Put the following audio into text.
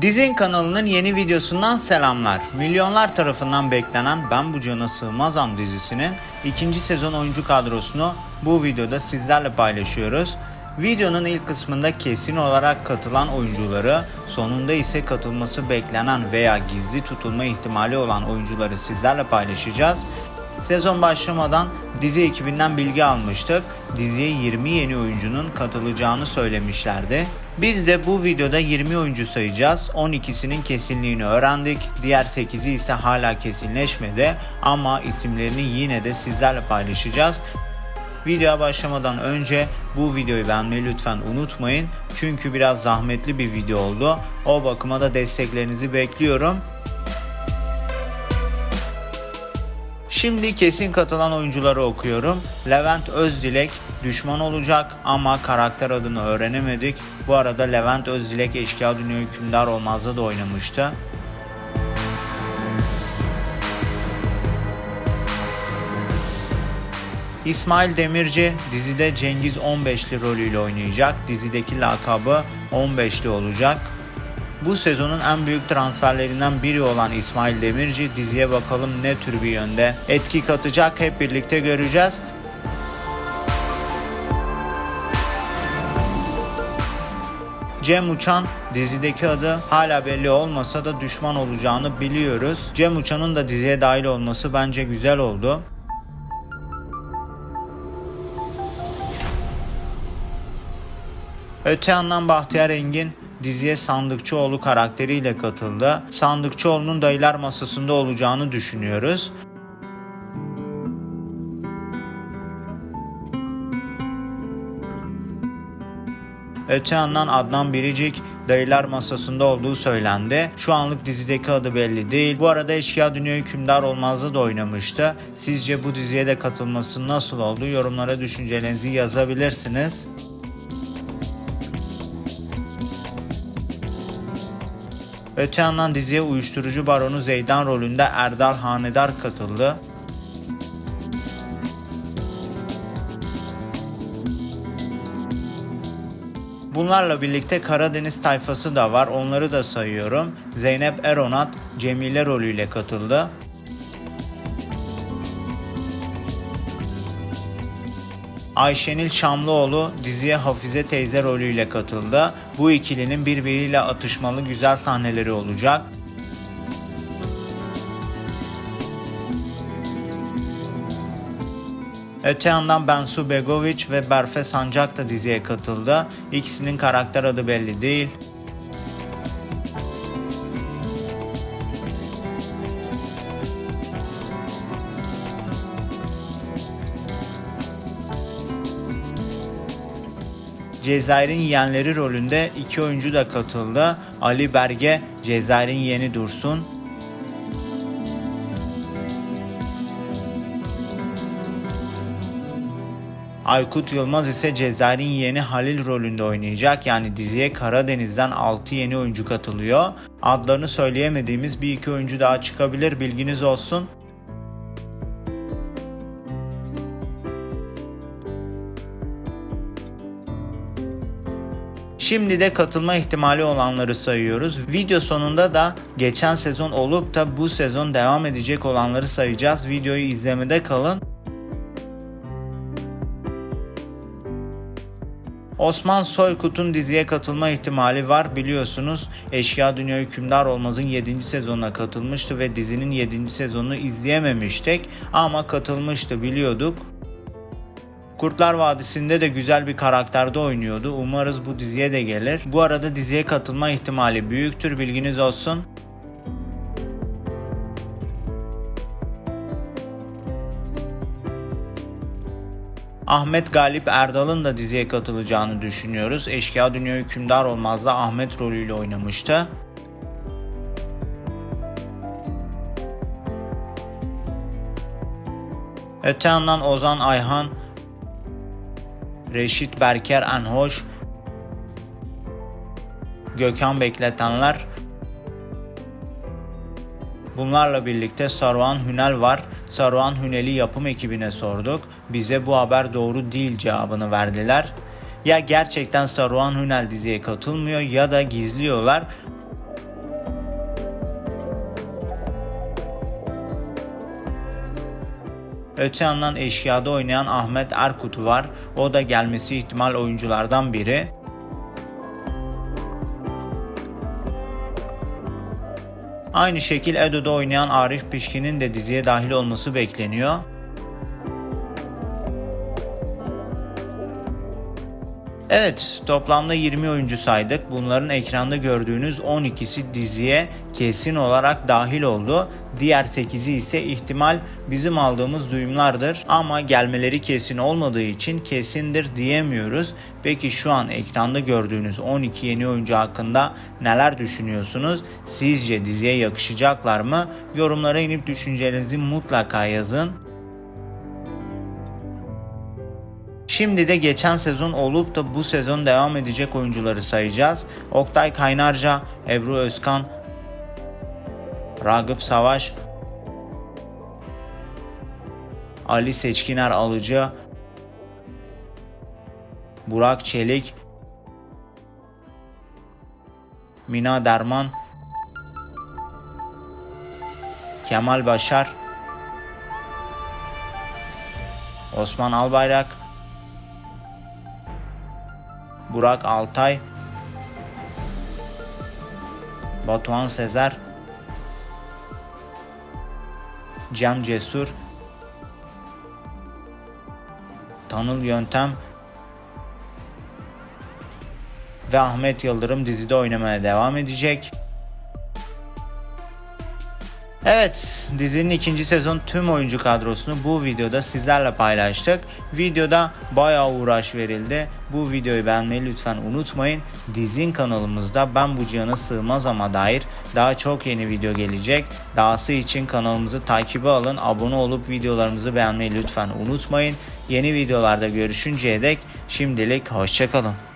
Dizin kanalının yeni videosundan selamlar. Milyonlar tarafından beklenen Ben Bu Cana Sığmazam dizisinin ikinci sezon oyuncu kadrosunu bu videoda sizlerle paylaşıyoruz. Videonun ilk kısmında kesin olarak katılan oyuncuları, sonunda ise katılması beklenen veya gizli tutulma ihtimali olan oyuncuları sizlerle paylaşacağız. Sezon başlamadan dizi ekibinden bilgi almıştık. Diziye 20 yeni oyuncunun katılacağını söylemişlerdi. Biz de bu videoda 20 oyuncu sayacağız. 12'sinin kesinliğini öğrendik. Diğer 8'i ise hala kesinleşmedi ama isimlerini yine de sizlerle paylaşacağız. Videoya başlamadan önce bu videoyu beğenmeyi lütfen unutmayın. Çünkü biraz zahmetli bir video oldu. O bakıma da desteklerinizi bekliyorum. Şimdi kesin katılan oyuncuları okuyorum. Levent Özdilek düşman olacak ama karakter adını öğrenemedik. Bu arada Levent Özdilek Eşkıya Dünya Hükümdar Olmaz'da da oynamıştı. İsmail Demirci dizide Cengiz 15'li rolüyle oynayacak. Dizideki lakabı 15'li olacak. Bu sezonun en büyük transferlerinden biri olan İsmail Demirci diziye bakalım ne tür bir yönde etki katacak hep birlikte göreceğiz. Cem Uçan dizideki adı hala belli olmasa da düşman olacağını biliyoruz. Cem Uçan'ın da diziye dahil olması bence güzel oldu. Öte yandan Bahtiyar Engin diziye Sandıkçıoğlu karakteriyle katıldı. Sandıkçıoğlu'nun dayılar masasında olacağını düşünüyoruz. Öte yandan Adnan Biricik dayılar masasında olduğu söylendi. Şu anlık dizideki adı belli değil. Bu arada Eşkıya Dünya Hükümdar Olmaz'da da oynamıştı. Sizce bu diziye de katılması nasıl oldu? Yorumlara düşüncelerinizi yazabilirsiniz. Öte yandan diziye uyuşturucu baronu Zeydan rolünde Erdal Hanedar katıldı. Bunlarla birlikte Karadeniz tayfası da var. Onları da sayıyorum. Zeynep Eronat Cemile rolüyle katıldı. Ayşenil Şamlıoğlu diziye Hafize teyze rolüyle katıldı. Bu ikilinin birbiriyle atışmalı güzel sahneleri olacak. Öte yandan Bensu Begoviç ve Berfe Sancak da diziye katıldı. İkisinin karakter adı belli değil. Cezayir'in yeğenleri rolünde iki oyuncu da katıldı. Ali Berge, Cezayir'in yeni Dursun. Aykut Yılmaz ise Cezayir'in yeni Halil rolünde oynayacak. Yani diziye Karadeniz'den 6 yeni oyuncu katılıyor. Adlarını söyleyemediğimiz bir iki oyuncu daha çıkabilir bilginiz olsun. Şimdi de katılma ihtimali olanları sayıyoruz. Video sonunda da geçen sezon olup da bu sezon devam edecek olanları sayacağız. Videoyu izlemede kalın. Osman Soykut'un diziye katılma ihtimali var biliyorsunuz. Eşkıya Dünya Hükümdar Olmaz'ın 7. sezonuna katılmıştı ve dizinin 7. sezonunu izleyememiştik ama katılmıştı biliyorduk. Kurtlar Vadisi'nde de güzel bir karakterde oynuyordu. Umarız bu diziye de gelir. Bu arada diziye katılma ihtimali büyüktür bilginiz olsun. Ahmet Galip Erdal'ın da diziye katılacağını düşünüyoruz. Eşkıya Dünya Hükümdar Olmaz'da Ahmet rolüyle oynamıştı. Öte yandan Ozan Ayhan, Reşit Berker Enhoş, Gökhan Bekletenler Bunlarla birlikte Saruhan Hünel var. Saruhan Hünel'i yapım ekibine sorduk. Bize bu haber doğru değil cevabını verdiler. Ya gerçekten Saruhan Hünel diziye katılmıyor ya da gizliyorlar. Öte yandan Eşkıya'da oynayan Ahmet Erkut var. O da gelmesi ihtimal oyunculardan biri. Aynı şekil Edo'da oynayan Arif Pişkin'in de diziye dahil olması bekleniyor. Evet, toplamda 20 oyuncu saydık. Bunların ekranda gördüğünüz 12'si diziye kesin olarak dahil oldu. Diğer 8'i ise ihtimal bizim aldığımız duyumlardır ama gelmeleri kesin olmadığı için kesindir diyemiyoruz. Peki şu an ekranda gördüğünüz 12 yeni oyuncu hakkında neler düşünüyorsunuz? Sizce diziye yakışacaklar mı? Yorumlara inip düşüncelerinizi mutlaka yazın. Şimdi de geçen sezon olup da bu sezon devam edecek oyuncuları sayacağız. Oktay Kaynarca, Ebru Özkan, Ragıp Savaş, Ali Seçkiner Alıcı, Burak Çelik, Mina Derman, Kemal Başar, Osman Albayrak, Burak Altay, Batuhan Sezer, Cem Cesur, Tanıl Yöntem ve Ahmet Yıldırım dizide oynamaya devam edecek. Evet, dizinin ikinci sezon tüm oyuncu kadrosunu bu videoda sizlerle paylaştık. Videoda bayağı uğraş verildi. Bu videoyu beğenmeyi lütfen unutmayın. Dizin kanalımızda Ben Bu Cihana Sığmaz ama dair daha çok yeni video gelecek. Dahası için kanalımızı takibe alın, abone olup videolarımızı beğenmeyi lütfen unutmayın. Yeni videolarda görüşünceye dek şimdilik hoşçakalın.